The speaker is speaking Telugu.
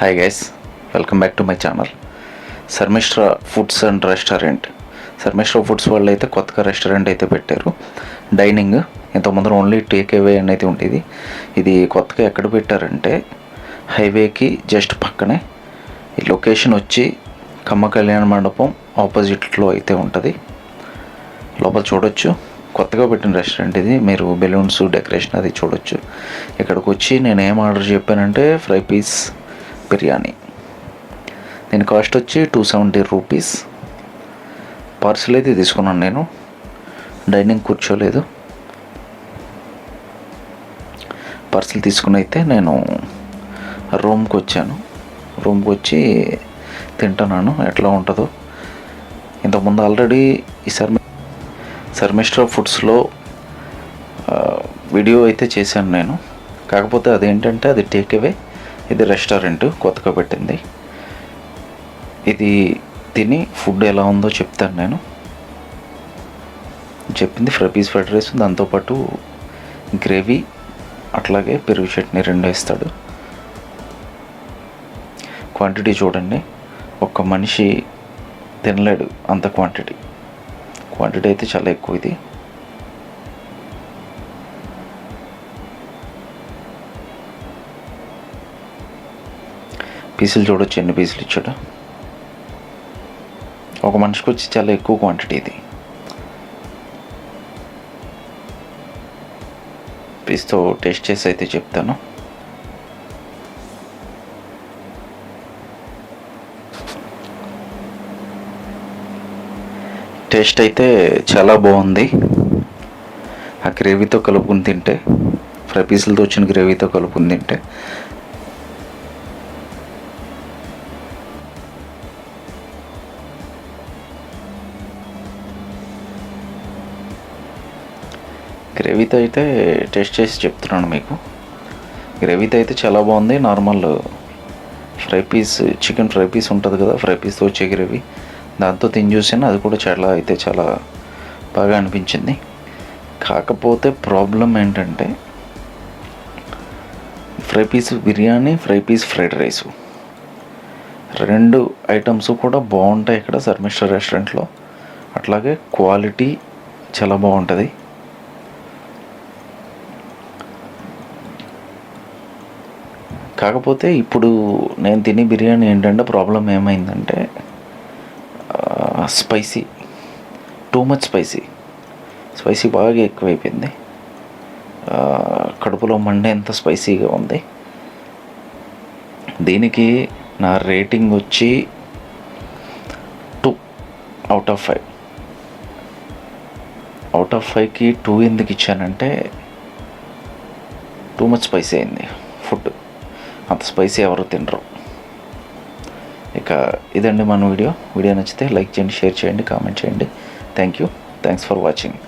Hi guys welcome back to my channel Sharmishtra foods and restaurant Sharmishtra foods వాళ్ళు అయితే కొత్తగా రెస్టారెంట్ అయితే పెట్టారు. డైనింగ్ ఇంతకుముందు ఓన్లీ టేక్ అవే అనేది ఉండేది. ఇది కొత్తగా ఎక్కడ పెట్టారంటే హైవేకి జస్ట్ పక్కనే ఈ లొకేషన్ వచ్చి కమ్మ కళ్యాణ మండపం ఆపోజిట్లో అయితే ఉంటుంది. లోపల చూడొచ్చు. కొత్తగా పెట్టిన రెస్టారెంట్ ఇది. మీరు బెలూన్స్ డెకరేషన్ అది చూడొచ్చు. ఇక్కడికి వచ్చి నేను ఏం ఆర్డర్ చెప్పానంటే ఫ్రై పీస్ బిర్యానీ. దీని కాస్ట్ వచ్చి టూ సెవెంటీ రూపీస్ పార్సిల్ అయితే తీసుకున్నాను నేను. డైనింగ్ కూర్చోలేదు. పార్సిల్ తీసుకుని అయితే నేను రూమ్కి వచ్చాను. రూమ్కి వచ్చి తింటున్నాను. ఎట్లా ఉంటుందో. ఇంతకుముందు ఆల్రెడీ ఈ శర్మ శర్మిష్ట్రా ఫుడ్స్లో వీడియో అయితే చేశాను నేను. కాకపోతే అదేంటంటే అది టేక్ అవే ఇది రెస్టారెంట్ కొత్తగా పెట్టింది. ఇది తిని ఫుడ్ ఎలా ఉందో చెప్తాను నేను. చెప్పింది ఫ్రై ఫ్రైడ్ రైస్ దాంతోపాటు గ్రేవీ అట్లాగే పెరుగు చట్నీ రెండు వేస్తాడు. క్వాంటిటీ చూడండి. ఒక మనిషి తినలేడు అంత క్వాంటిటీ. క్వాంటిటీ అయితే చాలా ఎక్కువ ఇది. పీసులు చూడొచ్చు ఎన్ని పీసులు ఇచ్చాడు. ఒక మనిషికి వచ్చి చాలా ఎక్కువ క్వాంటిటీ ఇది. పీస్తో టేస్ట్ చేసి అయితే చెప్తాను. టేస్ట్ అయితే చాలా బాగుంది. ఆ గ్రేవీతో కలుపుకుని తింటే ఫ్రై పీసులతో వచ్చిన గ్రేవీతో కలుపుకుని తింటే గ్రేవీతో అయితే టేస్ట్ చేసి చెప్తున్నాను మీకు. గ్రేవీతో అయితే చాలా బాగుంది. Normal fry piece chicken fry piece ఉంటుంది కదా ఫ్రై పీస్తో వచ్చే గ్రేవీ. దాంతో తిని చూసాను అది కూడా చాలా అయితే చాలా బాగా అనిపించింది. కాకపోతే ప్రాబ్లం ఏంటంటే fry piece biryani fry piece fried rice. రెండు ఐటమ్స్ కూడా బాగుంటాయి ఇక్కడ శర్మిష్ఠ రెస్టారెంట్లో. అట్లాగే క్వాలిటీ చాలా బాగుంటుంది. కాకపోతే ఇప్పుడు నేను తినే బిర్యానీ ఏంటంటే ప్రాబ్లం ఏమైందంటే spicy. Too much spicy spicy బాగా ఎక్కువైపోయింది. కడుపులో మండే ఎంత స్పైసీగా ఉంది. దీనికి నా రేటింగ్ వచ్చి two out of five out of ఫైవ్కి టూ ఎందుకు ఇచ్చానంటే టూ మచ్ స్పైసీ అయింది ఫుడ్ అంత స్పైసీ ఎవరు తినరు. ఇక ఇదండి మన వీడియో. వీడియో నచ్చితే లైక్ చేయండి షేర్ చేయండి కామెంట్ చేయండి. Thank you thanks for watching